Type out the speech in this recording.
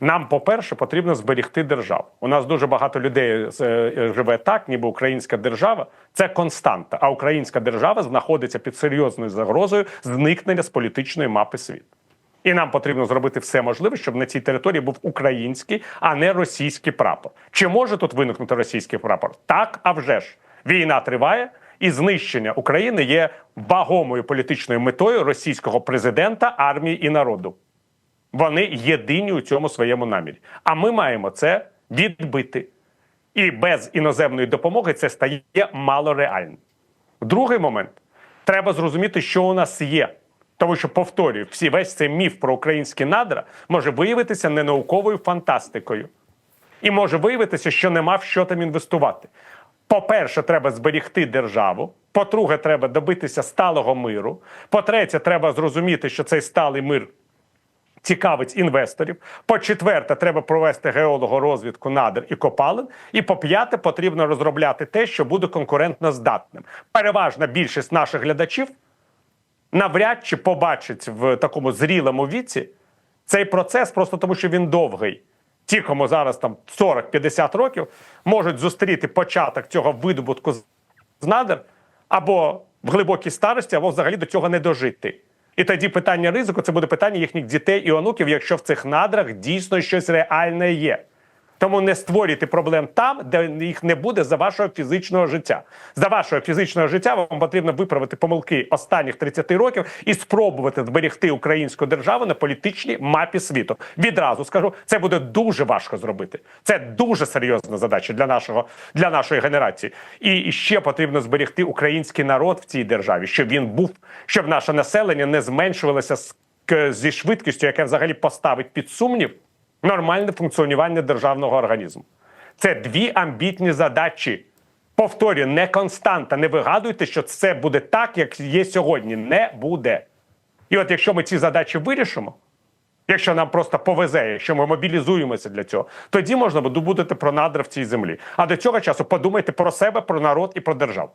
Нам, по-перше, потрібно зберегти державу. У нас дуже багато людей е, живе так, ніби українська держава це константа. А українська держава знаходиться під серйозною загрозою зникнення з політичної мапи світу. І нам потрібно зробити все можливе, щоб на цій території був український, а не російський прапор. Чи може тут виникнути російський прапор? Так, а вже ж війна триває, і знищення України є вагомою політичною метою російського президента, армії і народу. Вони єдині у цьому своєму намірі. А ми маємо це відбити. І без іноземної допомоги це стає малореальним. Другий момент треба зрозуміти, що у нас є. Тому що, повторюю, всі весь цей міф про українські надра може виявитися ненауковою фантастикою. І може виявитися, що нема в що там інвестувати. По-перше, треба зберігти державу. По-друге, треба добитися сталого миру. По-третє, треба зрозуміти, що цей сталий мир цікавить інвесторів. По-четверте, треба провести геологорозвідку надр і копалин. І по-п'яте, потрібно розробляти те, що буде конкурентно здатним. Переважна більшість наших глядачів навряд чи побачить в такому зрілому віці цей процес, просто тому що він довгий. Ті, кому зараз там 40-50 років, можуть зустріти початок цього видобутку з надр або в глибокій старості, або взагалі до цього не дожити. І тоді питання ризику це буде питання їхніх дітей і онуків, якщо в цих надрах дійсно щось реальне є. Тому не створюйте проблем там, де їх не буде за вашого фізичного життя. За вашого фізичного життя вам потрібно виправити помилки останніх 30 років і спробувати зберегти українську державу на політичній мапі світу. Відразу скажу, це буде дуже важко зробити. Це дуже серйозна задача для нашого для нашої генерації. І ще потрібно зберегти український народ в цій державі, щоб він був, щоб наше населення не зменшувалося зі швидкістю, яка взагалі поставить під сумнів нормальне функціонування державного організму. Це дві амбітні задачі. Повторюю, не константа. Не вигадуйте, що це буде так, як є сьогодні. Не буде. І от якщо ми ці задачі вирішимо, якщо нам просто повезе, якщо ми мобілізуємося для цього, тоді можна буде про надра в цій землі. А до цього часу подумайте про себе, про народ і про державу.